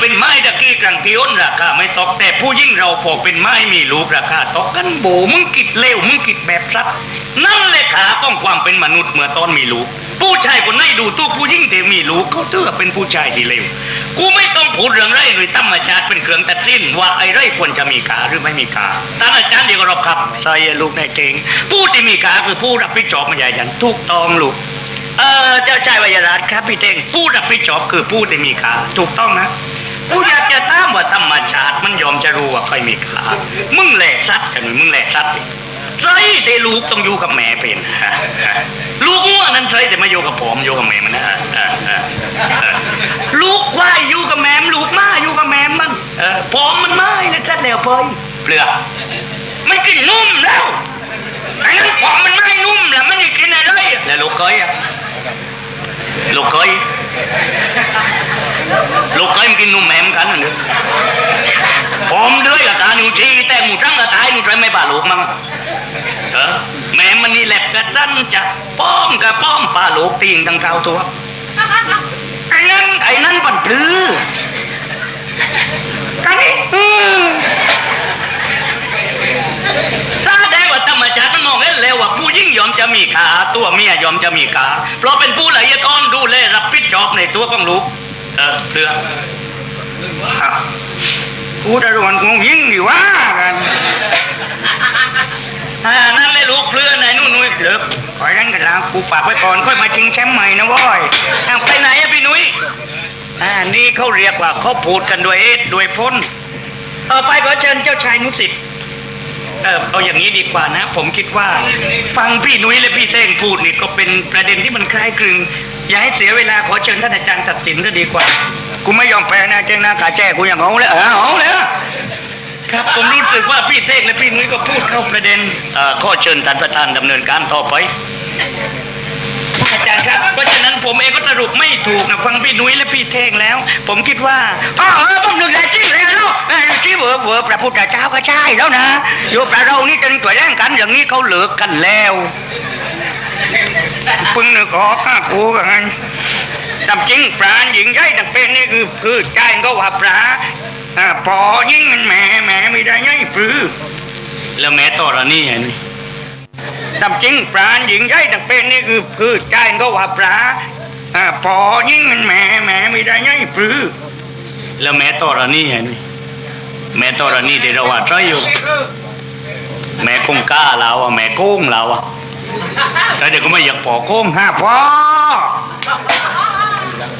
เป็นไม้ตะกี้กลางที่อ้นราคาไม่ตกแต่ผู้ยิ่งเราพอเป็นไม้มีลูกราคาตกกันโบมึงกิดเลวมึงกิดแบบสัตว์นั่นแหละขาต้องความเป็นมนุษย์เมื่อตอนมีลูกผู้ชายคนไหนดูตัวผู้ยิ่งที่มีลูกเขาเตือเป็นผู้ชายที่เลวกูไม่ต้องพูดเรื่องไรหรือธรรมชาติเป็นเครื่องตัดสินว่าไอ้ไรควรจะมีขาหรือไม่มีขาท่านอาจารย์เดียวกับเราครับใส่ลูกในเก่งผู้ที่มีขาคือผู้รับผิดชอบมันใหญ่ยันถูกต้องลูกเออเจ้าชายวิยรัตครับพี่เต้งผู้รับผิดชอบคือผู้ที่มีขาถูกต้องนะ ผู้อยากจะตามว่าธรรมชาติมันยอมจะรู้ว่าใครมีขามึงแหลกสัตว์กันมึงแหลกสัตว์ดิใช่แต่ลูกต้องอยู่กับแม่เป็นลูกง่วนั้นใช่แต่มาอยู่กับผมอยู่กับแม่มันนะฮะลูกว่ายอยู่กับแม่มลูกมาอยู่กับแม่มันเออผมมันไม่แล้วสัตว์แล้วพอยเปลือกมันกินนุ่มแล้วไอ้นั่นผมมันไม่นุ่มแล้วมันจะกินอะไรแล้วลูกเคยอะ ลูกเคยลู กเคยมันกินนมแหมมกันนั่นเด้อผมเดือยกับตาหนูชีแต่หมูจังกับตายหนูใจไม่ป่าลูกมั้งเออแม่มันนี่แหลกกระสั้นจะป้อมกับป้อมป่าลูกตีงทั้งเก้าตัวไอ้นั่นไอ้นั่นปันปลื้อกันนี่อืมถ้าได้ว่าธรรมชาติมันมองเห็นแล้วว่าผู้ยิ่งยอมจะมีขาตัวเมียยอมจะมีขาเพราะเป็นผู้ละเอียดอ่อนดูแลรับผิดชอบในตัวของลูก เออเรืออะ กูจะรวนคงยิ่งดีว่ากันอ่านั่นเลยลูกเพื่อนไหนนู่นนู่นเลิกคอยนั่นกันแล้วกูฝากไว้ก่อนค่อยมาชิงแชมป์ใหม่นะเว้ยอ้าวไปไหนอะพี่นุ้ยอ่านี่เขาเรียกว่าเขาพูดกันด้วยเอดด้วยพ้นต่อไปขอเชิญเจ้าชายนุสิตเออเอาอย่างนี้ดีกว่านะ ผมคิดว่า ฟังพี่นุ้ยและพี่เต้งพูดนี่ก็เป็นประเด็นที่มันคล้ายคลึง อย่าให้เสียเวลาขอเชิญท่านอาจารย์ตัดสินก็ดีกว่า กูไม่ยอมแพ้นะเจ้งนะขาแจ้กูอย่างเอาเลยเออเอาเลยครับผมรู้สึกว่าพี่เท่งและพี่นุ้ยก็พูดเข้าประเด็นเอ่อข้อเชิญท่านประธานดำเนินการต่อไปอาจารย์ครับเพราะฉะนั้นผมเองก็สรุปไม่ถูกนะฟังพี่นุ้ยและพี่เท่งแล้ว ผมคิดว่าอ๋อเออผมนึกได้จริงเลยลูกเออที่เวอร์เวอร์พระพุทธเจ้าก็ใช่แล้วนะอยู่พระเรานี่เป็นตัวแย่งกันอย่างนี้เขาเลิกกันแล้วเพึ่งนึกออกข้าครูกัน ไงจำจริงปราหญิงใหญ่ต่างเป็นนี่คือคือใจก็ว่าปลาอพอยิ่งมันแหม่แหม่ไม่ได้ไงปรือแล้วแม่ต่อละนี่เห็นไหมจำจริงปลาหญิงใหญ่ต่างเป็นนี่คือคือใจก็ว่าปลาอพอยิ่งมันแหม่แหม่ไม่ได้ไงปรือแล้วแม่ต่อรนี่เห็นไหมแม่ต่อรนี่ที่เราว่าใช่อยู่แม่คงกล้าเราอะแม่โก้งเราอะแต่เด็กก็ไม่อยากปอโก้งห้าพ่อ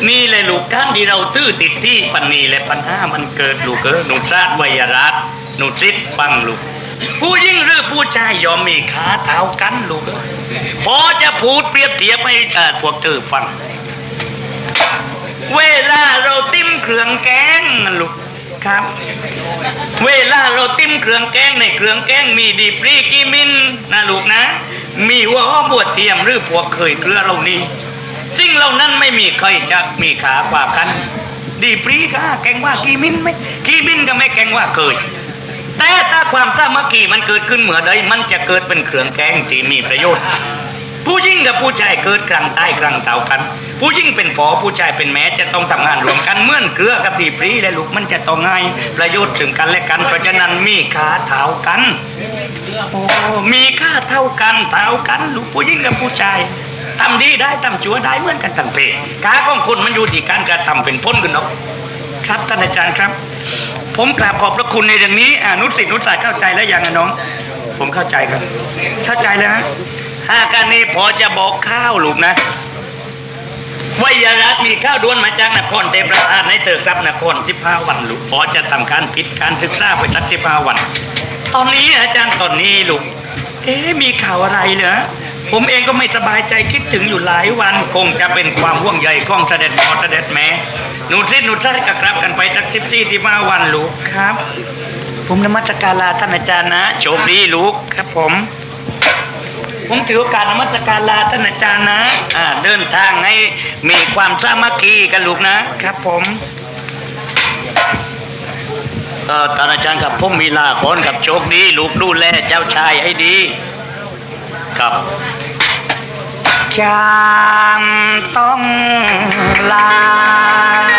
นี่เลยลูกท่านที่เราตื้อติดที่ปันนีและปัญหามันเกิดลูกเออหนูชาติวยรัตน์หนูซิดฟังลูก ผู้ยิ่งหรือผู้ชายยอมมีขาเท้ากันลูกเอ้ยพอจะพูดเปรียบเทียบให้พวกเธอฟัง เวลาเราติ้มเครื่องแกงลูกครับ เวลาเราติ้มเครื่องแกงในเครื่องแกงมีดีปรีกีมินนะลูกนะ มีหัวหอมบวดเทียมหรือพวกเคยเกลือเรานี่ สิ่งเหล่านั้นไม่มีใครจะมีขากว่ากัน ดีปรีก็แกงว่ากีมินไหมกีมินก็ไม่แกงว่าเคย แต่ถ้าความสามัคคีมันเกิดขึ้นเมื่อใดมันจะเกิดเป็นเครื่องแกงที่มีประโยชน์ ผู้ยิ่งกับผู้ชายเกิดกลางใต้กลางเต่ากัน ผู้ยิ่งเป็นฝอผู้ชายเป็นแม่จะต้องทำงานรวมกันเมื่อนเกลือกับตีปรีและลูกมันจะต้องง่ายประโยชน์ถึงกันและกันเพราะฉะนั้นมีขาเท้ากันโอ้มีค่าเท่ากันเท่ากันลูกผู้ยิ่งกับผู้ชาย ทำดีได้ทำชั่วได้เหมือนกันทั้งเพศขาของคนมันอยู่ที่การกระทำเป็นพ้นกันเนาะครับท่านอาจารย์ครับ ผมกราบขอบพระคุณในเรื่องนี้นุสิตนุสัยเข้าใจแล้วยังน้อง ผมเข้าใจครับ เข้าใจแล้วฮะถ้าการนี้พอจะบอกข้าวลูกนะวิยรัตน์มีข้าวด้วนมาจากนครเทพประธานให้เธอกลับนครสิบห้าวันลูกพอจะทำการปิดการศึกษาไปสักสิบห้าวัน ตอนนี้อาจารย์ตอนนี้ลูก เอ๊ะมีข่าวอะไรเหรอ ผมเองก็ไม่สบายใจคิดถึงอยู่หลายวันคงจะเป็นความห่วงใยของเสด็จพ่อเสด็จแม่หนูซิดหนูใช่ก็กลับกันไปสักสิบสี่ที่มาวันลูกครับ ผมนมัสการลาท่านอาจารย์นะโชคดีลูกครับผม ผมถือโอกาสนมัสการลาท่านอาจารย์นะอ่าเดินทางให้มีความสามัคคีกันลูกนะครับผมเออท่านอาจารย์ครับผมมีลาขอนกับโชคดี ลูกดูแลเจ้าชายให้ดี ครับจำต้องลา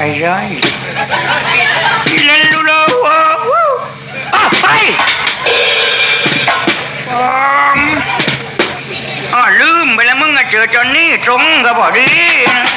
เล่นลูโลวะวู้อะไปอ๋อลืมไปแล้วมึงอะเจอจอนนี่ตรงก็บอกดีนะ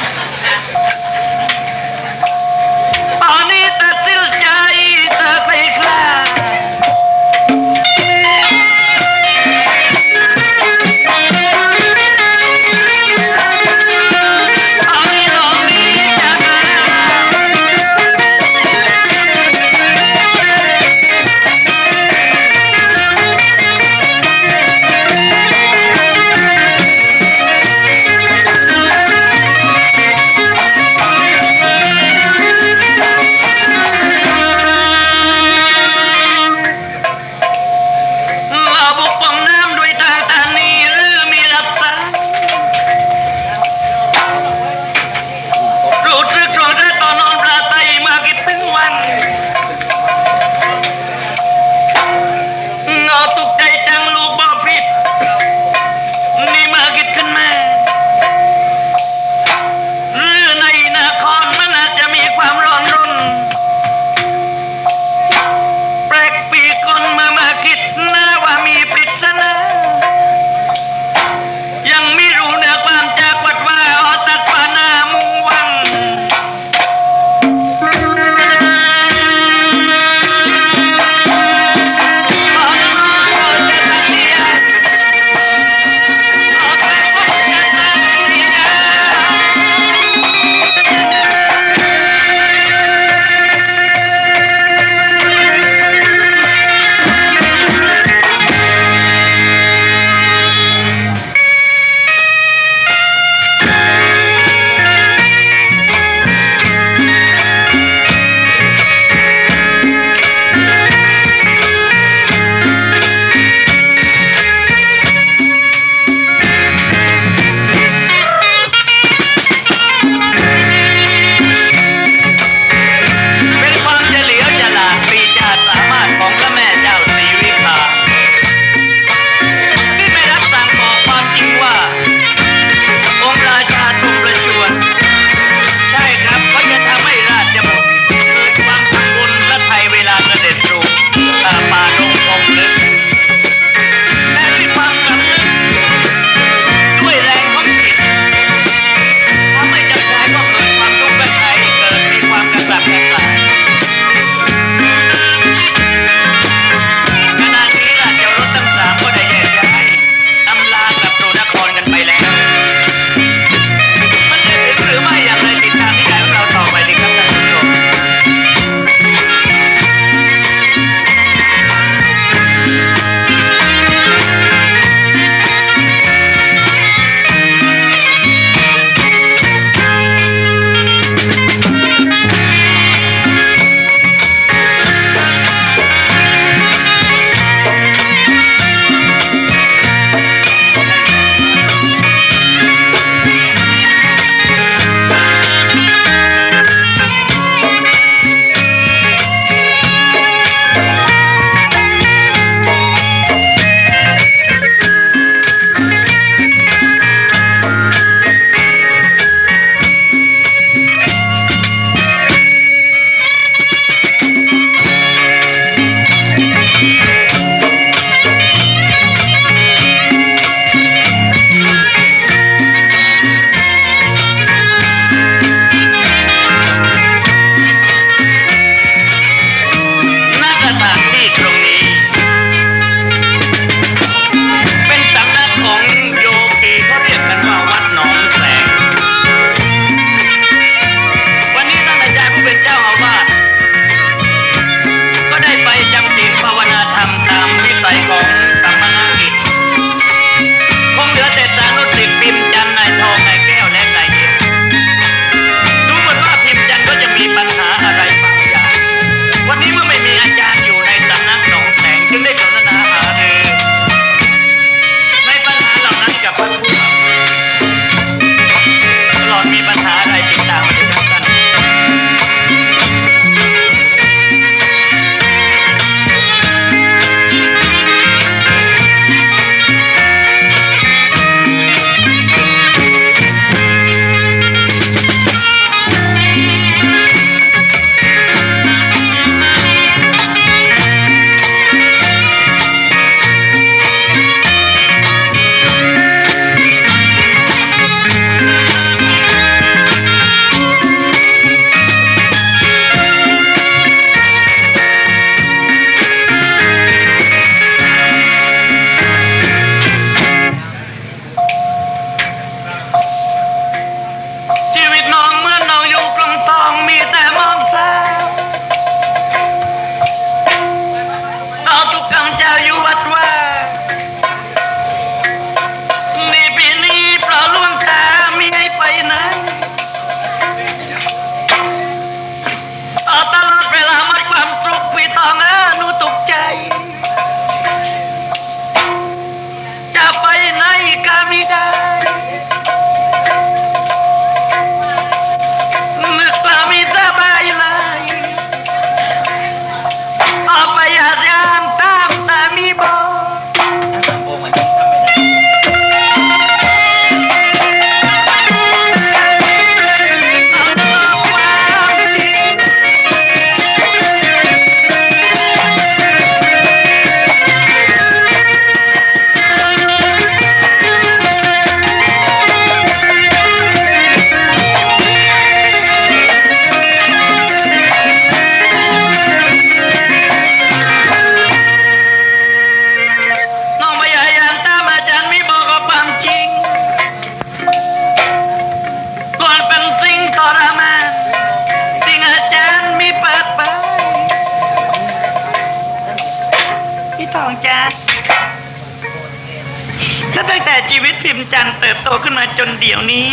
จนเดี๋ยวนี้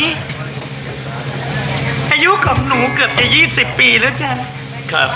อายุของหนูเกือบจะยี่สิบปีแล้วจ้ะครับ